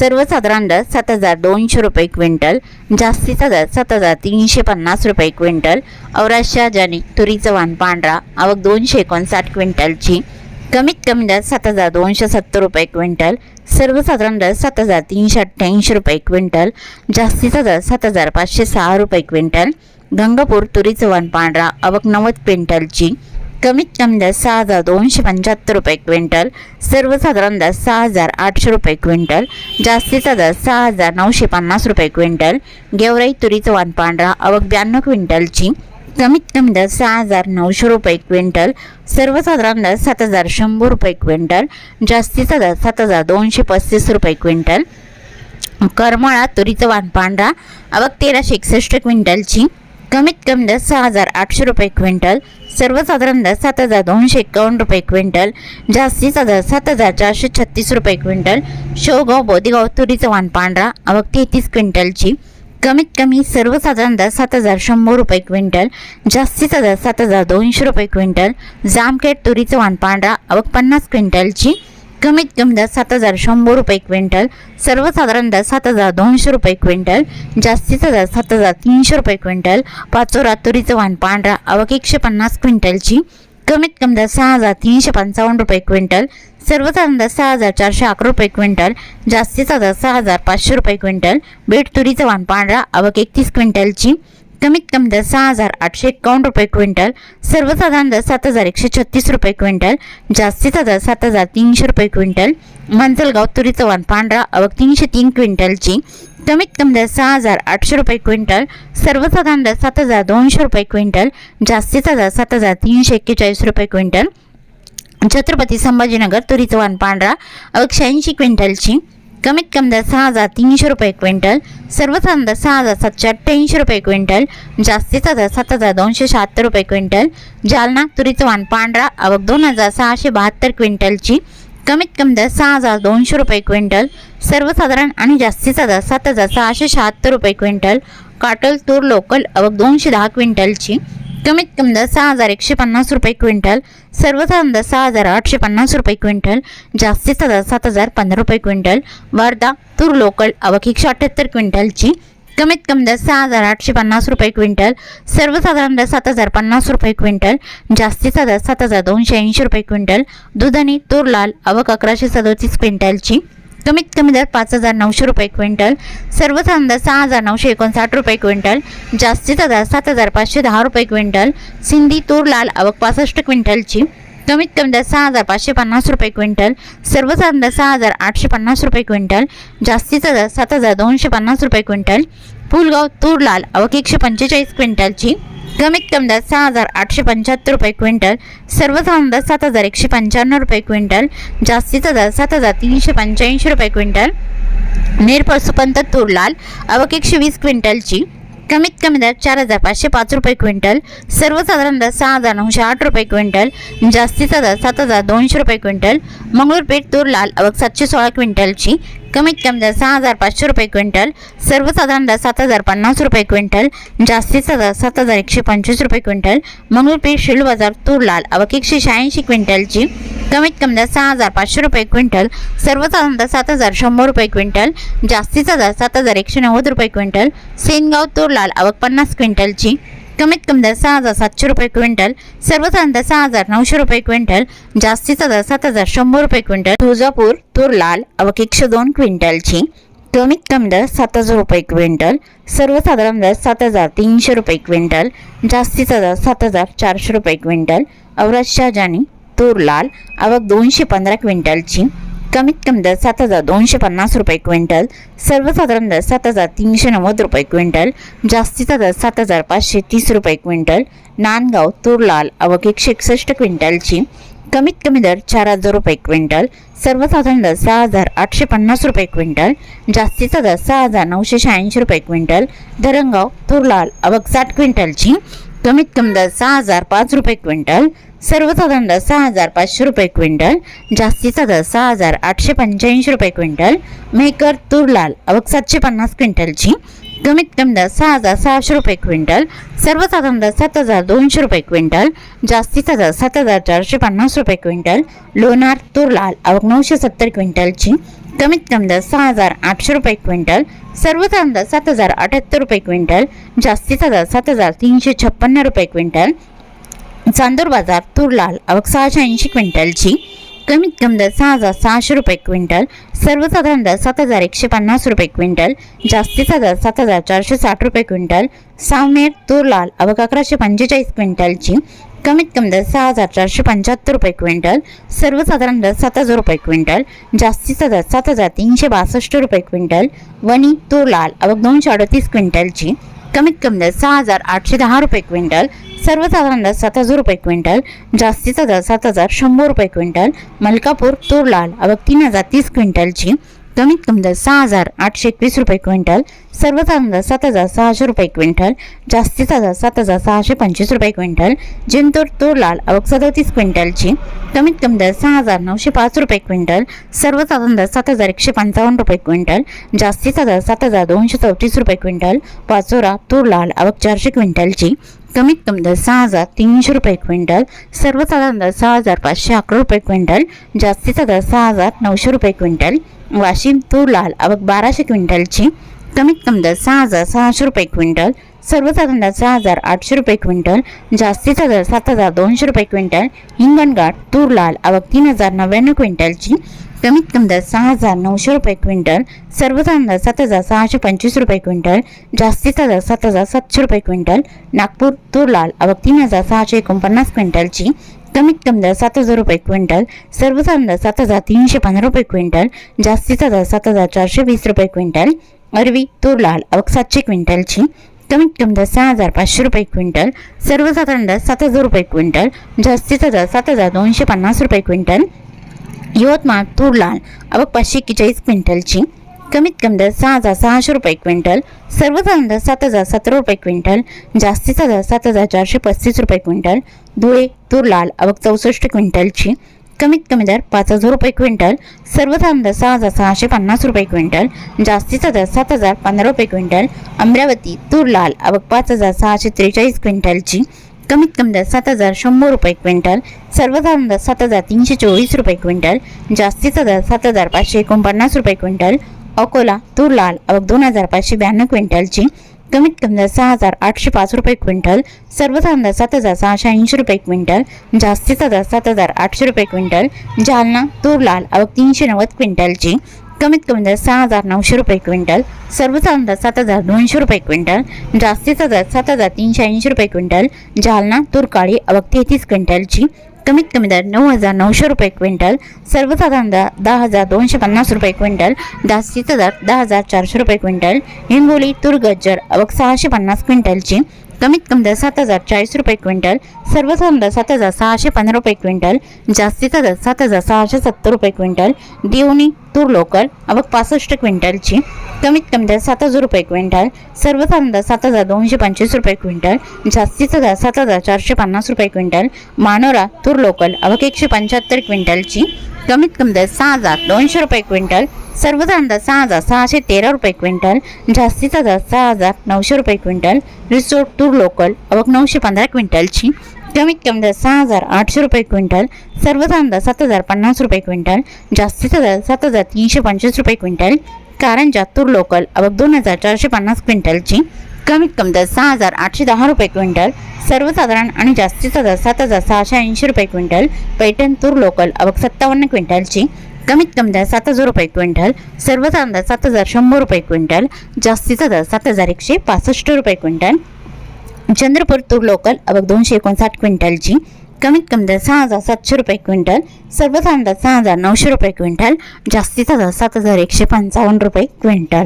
सर्वसाधारण दर सात हजार दोनशे रुपये क्विंटल जास्तीचा दर सात हजार तीनशे पन्नास रुपये क्विंटल औराशा जानी तुरीचं वाण पांढरा आवक दोनशे एकोणसाठ क्विंटलची. कमीत कमी दर सात हजार दोनशे सत्तर रुपये क्विंटल सर्वसाधारण दर सात हजार तीनशे अठ्ठ्याऐंशी रुपये क्विंटल जास्तीचा दर सात हजार पाचशे सहा रुपये क्विंटल गंगापूर तुरीचं वाण पांढरा आवक नव्वद क्विंटलची. कमीत कमी दर सहा हजार दोनशे पंच्याहत्तर रुपये क्विंटल सर्वसाधारण दर सहा हजार आठशे रुपये क्विंटल जास्तीचा दर सहा हजार नऊशे पन्नास रुपये क्विंटल गेवराई तुरीचं वाण पांढरा अवघ ब्याण्णव क्विंटलची कमीत कमी दर सहा हजार नऊशे रुपये क्विंटल सर्वसाधारण दर सात हजार शंभर रुपये क्विंटल जास्तीचा दर सात हजार दोनशे पस्तीस रुपये क्विंटल. करमाळा तुरीचं वाण पांढरा अवघ तेराशे एकसष्ट क्विंटलची कमीत कमी दर सहा हजार आठशे रुपये क्विंटल सर्वसाधारण दर सात हजार दोनशे एकावन्न रुपये क्विंटल जास्तीचा दर सात हजार चारशे छत्तीस रुपये क्विंटल शेवगाव बोदेगाव तुरीचं वाण पांढरा अवक तेहतीस क्विंटलची. कमीत कमी सर्वसाधारण दर सात हजार शंभर रुपये क्विंटल जास्तीचा दर सात हजार दोनशे रुपये क्विंटल जामखेड तुरीचं वाण पांढरा आवक पन्नास क्विंटलची. कमीत कमी दर सात हजार शंभर रुपये क्विंटल सर्वसाधारण दर सात हजार दोनशे रुपये क्विंटल जास्तीचा दर सात हजार तीनशे रुपये क्विंटल पाचोरा तुरीचं वाण पांढरा आवक एकशे पन्नास क्विंटलची कमीत कमी दर सहा हजार तीनशे पंचावन्न रुपये क्विंटल सर्वसाधारण दर सहा हजार चारशे अकरा रुपये क्विंटल जास्तीचा दर सहा हजार पाचशे रुपये क्विंटल बीट तुरीचं वाण पांढरा आवक एकतीस क्विंटलची कमीत कमी दर सहा हजार आठशे एकावन्न रुपये क्विंटल सर्वसाधारण दर सात हजार एकशे छत्तीस रुपये क्विंटल जास्तीचा दर सात हजार तीनशे रुपये क्विंटल मंजलगाव तुरीचं वाण पांढरा आवक तीनशे तीन क्विंटलची कमीत कमी दर सहा हजार आठशे रुपये क्विंटल सर्वसाधारण दर सात हजार दोनशे रुपये क्विंटल जास्तीचा दर सात हजार तीनशे एक्केचाळीस रुपये क्विंटल छत्रपती संभाजीनगर तुरीचं वाण पांढरा आवक शहाऐंशी क्विंटलची कमीत कमी दर सहा हजार तीनशे रुपये क्विंटल सर्वसाधारण दर सहा हजार सातशे अठ्ठ्याऐंशी रुपये क्विंटल जास्तीचा दर सात हजार दोनशे शहात्तर रुपये क्विंटल जालना तुरीचं वाण पांढरा आवक दोन हजार सहाशे बहात्तर क्विंटलची कमीत कमी दर सहा हजार दोनशे रुपये क्विंटल सर्वसाधारण आणि जास्तीचा दर सात हजार सहाशे शहात्तर रुपये क्विंटल काटल तूर लोकल आवक दोनशे दहा क्विंटलची कमीत कमी दर सहा हजार एकशे पन्नास रुपये क्विंटल सर्वसाधारण दर सहा हजार आठशे पन्नास रुपये क्विंटल जास्तीचा दर सात हजार पंधरा रुपये क्विंटल वर्धा तूर लोकल आवक एकशे अठ्ठ्याहत्तर क्विंटलची कमीत कमी दर सहा हजार आठशे पन्नास रुपये क्विंटल सर्वसाधारण दर सात हजार पन्नास रुपये क्विंटल जास्तीचा दर सात हजार दोनशे ऐंशी रुपये क्विंटल दुधनी तूर लाल आवक अकराशे सदोतीस क्विंटलची कमीत कमी दर पाच हजार नऊशे रुपये क्विंटल सर्वसाधारण दर सहा हजार नऊशे एकोणसाठ रुपये क्विंटल जास्तीचा दर सात हजार पाचशे दहा रुपये क्विंटल सिंधी तूर लाल आवक पासष्ट क्विंटलची. कमीत कमी दर सहा हजार पाचशे पन्नास रुपये क्विंटल सर्वसाधारण दर सहा हजार आठशे पन्नास रुपये क्विंटल जास्तीचा दर सात हजार दोनशे पन्नास रुपये क्विंटल फुलगाव तूर लाल आवक एकशे पंचेचाळीस क्विंटलची. कमीत कमी दर सहा हजार आठशे पंच्याहत्तर रुपये क्विंटल सर्वसाधारण दर सात हजार एकशे पंच्याण्णव रुपये क्विंटल जास्तीचा दर सात हजार तीनशे पंच्याऐंशी रुपये क्विंटल. नेरपळ सुपंत तूर लाल अवक एकशे वीस क्विंटलची. कमीत कमी दर चार हजार पाचशे पाच रुपये क्विंटल सर्वसाधारण दर सहा हजार नऊशे आठ रुपये क्विंटल जास्तीचा दर सात हजार दोनशे रुपये क्विंटल. मंगळूरपेठ तूर लाल अवक सातशे सोळा क्विंटलची. कमीत कमी दर सहा हजार पाचशे रुपये क्विंटल सर्वसाधारण दर सात हजार पन्नास रुपये क्विंटल जास्तीचा दर सात हजार एकशे पंचवीस रुपये क्विंटल मंगळपीठ शिल बाजार तूर लाल आवक एकशे शहाऐंशी क्विंटलची कमीत कमी दर सहा हजार पाचशे रुपये क्विंटल सर्वसाधारण दर सात हजार शंभर रुपये क्विंटल जास्तीचा दर सात हजार एकशे नव्वद रुपये क्विंटल सेनगाव तूर लाल आवक पन्नास क्विंटलची कमीत कमी दर सहा हजार सातशे रुपये क्विंटल सर्वसाधारण दर सहा हजार नऊशे रुपये क्विंटल जास्तीचा दर सात हजार शंभर रुपये क्विंटल तुळजापूर तूर लाल अवक एकशे दोन क्विंटलची कमीत कमी दर सात हजार रुपये क्विंटल सर्वसाधारण दर सात हजार तीनशे रुपये क्विंटल जास्तीचा दर सात हजार चारशे रुपये क्विंटल औरत शाहजानी तूर लाल आवक दोनशे पंधरा क्विंटलची कमीत कमी दर सात हजार दोनशे पन्नास रुपये क्विंटल सर्वसाधारण दर सात हजार तीनशे नव्वद रुपये क्विंटल जास्तीचा दर सात हजार पाचशे तीस रुपये क्विंटल नांदगाव तुरलाल आवक एकशे एकसष्ट क्विंटलची कमीत कमी दर चार हजार रुपये क्विंटल सर्वसाधारण दर सहा हजार आठशे पन्नास रुपये क्विंटल जास्तीचा दर सहा हजार नऊशे शहाऐंशी रुपये क्विंटल धरणगाव तुरलाल अवक साठ क्विंटलची कमीत कमी दर सहा हजार पाच रुपये क्विंटल सर्वचा दंड सहा हजार पाचशे रुपये क्विंटल जास्तीचा दर सहा हजार आठशे पंच्याऐंशी रुपये क्विंटल मेकर तूर लाल अवघ सातशे पन्नास क्विंटलची कमीत कमी दर सहा हजार सहाशे रुपये क्विंटल सर्वसाधारण दर सात हजार दोनशे रुपये क्विंटल जास्तीचा दर सात हजार चारशे पन्नास रुपये क्विंटल लोणार तूर लाल अवघ नऊशे सत्तर क्विंटलची कमीत कमी दर सहा हजार आठशे रुपये क्विंटल सर्वसाधारण दर सात हजार अठ्याहत्तर रुपये क्विंटल जास्तीचा दर सात हजार तीनशे छप्पन्न रुपये क्विंटल चांदूर बाजार तूर लाल आवक सहाशे ऐंशी क्विंटलची. कमीत कमी दर सहा हजार सहाशे रुपये क्विंटल. सर्वसाधारण दर सात हजार एकशे पन्नास रुपये क्विंटल. जास्तीचा दर सात हजार चारशे साठ रुपये क्विंटल. सावनेर तूर लाल आवक अकराशे पंचेचाळीस क्विंटलची. कमीत कमी दर सहा हजार चारशे पंच्याहत्तर रुपये क्विंटल. सर्वसाधारण दर सात हजार रुपये क्विंटल. जास्तीचा दर सात हजार तीनशे बासष्ट रुपये क्विंटल. वणी तूर लाल आवक दोनशे अडतीस क्विंटलची. कमीत कमी दर सहा हजार आठशे दहा रुपये क्विंटल. सर्वसाधारण दर सात हजार रुपये क्विंटल जास्तीचा दर सात हजार शंभर रुपये क्विंटल मलकापूर तूर लाल आवक तीन हजार तीस क्विंटलची कमीत कमी दर सहा हजार आठशे एकवीस रुपये क्विंटल सर्वसाधारण दर सात हजार सहाशे रुपये क्विंटल जास्तीचा दर सात हजार सहाशे पंचवीस रुपये क्विंटल जिंतूर तूर लाल आवक सदतीस क्विंटलची कमीत कमी दर सहा हजार नऊशे पाच रुपये क्विंटल सर्वसाधारण दर सात हजार एकशे पंचावन्न रुपये क्विंटल जास्तीचा दर सात हजार दोनशे चौतीस रुपये क्विंटल पाचोरा तूर लाल आवक चारशे क्विंटलची कमीत कमी दर सहा हजार तीनशे रुपये क्विंटल सर्वसाधारण दर सहा हजार पाचशे अकरा रुपये क्विंटल जास्तीचा दर सहा हजार नऊशे रुपये क्विंटल वाशिम तूर लाल अवघ बाराशे क्विंटलची कमीत कमी दर सहा हजार सहाशे रुपये क्विंटल सर्वसाधारण सहा हजार आठशे रुपये क्विंटल जास्तीचा दर सात हजार दोनशे रुपये क्विंटल हिंगणघाट तूर लाल आवक तीन हजार नव्याण्णव क्विंटलची कमीत कमी दर सहा हजार नऊशे रुपये क्विंटल सर्वसाधारण दर सात हजार सहाशे पंचवीस रुपये क्विंटल जास्तीचा दर सात हजार सातशे रुपये क्विंटल नागपूर तूर लाल आवक तीन हजार सहाशे एकोणपन्नास क्विंटलची कमीत कमी दर सात हजार रुपये क्विंटल सर्वसाधारण दर सात हजार तीनशे पंधरा रुपये क्विंटल जास्तीचा दर सात हजार चारशे वीस रुपये क्विंटल अरवी तूर लाल आवक सातशे क्विंटलची कमीत कमी दर सहा हजार पाचशे रुपये क्विंटल सर्वसाधारण दर सात हजार रुपये क्विंटल जास्तीचा दर सात हजार दोनशे पन्नास रुपये क्विंटल. यवतमाळ तूर लाल आवक पाचशे एक्केचाळीस क्विंटलची. कमीत कमी दर सहा हजार सहाशे रुपये क्विंटल सर्वसाधारण दर सात हजार सतरा रुपये क्विंटल जास्तीचा दर सात हजार चारशे पस्तीस रुपये क्विंटल. धुळे तूर लाल आवक चौसष्ट क्विंटलची. कमीत कमी दर पाच हजार रुपये क्विंटल सर्वसाधारण दर सहा हजार सहाशे पन्नास रुपये क्विंटल जास्तीचा दर सात हजार पंधरा रुपये क्विंटल अमरावती तूर लाल आवक पाच हजार सहाशे त्रेचाळीस क्विंटलची कमीत कमी दर सात हजार शंभर रुपये क्विंटल सर्वसाधारण दर सात हजार तीनशे चोवीस रुपये क्विंटल जास्तीचा दर सात हजार पाचशे एकोणपन्नास रुपये क्विंटल अकोला तूर लाल आवक दोन हजार पाचशे ब्याण्णव क्विंटलची कमीत कमी दर सहा हजार आठशे पाच रुपये क्विंटल सर्वसाधारण दर सात हजार सहाशे ऐंशी रुपये क्विंटल जास्तीचा दर सात हजार आठशे रुपये क्विंटल जालना तूर लाल आवक तीनशे नव्वद क्विंटलची कमीत कमी दर सहा हजार नऊशे रुपये क्विंटल सर्वसाधारण दर सात हजार दोनशे रुपये क्विंटल जास्तीचा दर सात हजार तीनशे ऐंशी रुपये क्विंटल जालना तूर काळी तेहतीस क्विंटलची कमीत कमी दर नऊ हजार नऊशे रुपये क्विंटल सर्वसाधारण दर दहा हजार दोनशे पन्नास रुपये क्विंटल जास्तीचा दर दहा हजार चारशे रुपये क्विंटल हिंगोली तूर गज्जर आवक सहाशे पन्नास क्विंटलची कमीत कमी दर सात हजार चाळीस रुपये क्विंटल सर्वसाधारण दर सात हजार सहाशे पंधरा रुपये क्विंटल जास्तीचा दर सात हजार सहाशे सत्तर रुपये क्विंटल देवणी तूर लोकल आवक पासष्ट क्विंटलची. कमीत कमी दर सात हजार रुपये क्विंटल सर्वसाधारण दर सात हजार दोनशे पंचवीस रुपये क्विंटल जास्तीचा दर सात हजार चारशे पन्नास रुपये क्विंटल मानोरा तूर लोकल आवक एकशे पंच्याहत्तर क्विंटलची. कमीत कमी दर सहा हजार दोनशे रुपये क्विंटल सर्वसाधारण दर सहा हजार सहाशे तेरा रुपये क्विंटल जास्तीचा दर सहा हजार नऊशे रुपये क्विंटल रिसोर्ट तूर लोकल आवक नऊशे पंधरा क्विंटलची. कमीत कमी दर सहा हजार आठशे रुपये क्विंटल सर्वसाधारण दर सात हजार पन्नास रुपये क्विंटल जास्तीचा दर सात हजार तीनशे पंचवीस रुपये क्विंटल कारंजा तूर लोकल अबक दोन हजार चारशे पन्नास क्विंटलची कमीत कमी दर सहा हजार आठशे दहा रुपये क्विंटल सर्वसाधारण आणि जास्तीचा दर सात हजार सहाशे ऐंशी रुपये क्विंटल पैठण तूर लोकल अबक सत्तावन्न क्विंटलची कमीत कमी दर सात हजार रुपये क्विंटल सर्वसाधारण दर सात हजार शंभर रुपये क्विंटल जास्तीचा दर सात हजार एकशे पासष्ट रुपये क्विंटल चंद्रपूर तूर लोकल आवक दोनशे एकोणसाठ क्विंटलची कमीत कमी दर सहा हजार सातशे रुपये क्विंटल सर्वसाधारण दर सहा हजार नऊशे रुपये क्विंटल जास्तीचा दर सात हजार एकशे पंचावन्न रुपये क्विंटल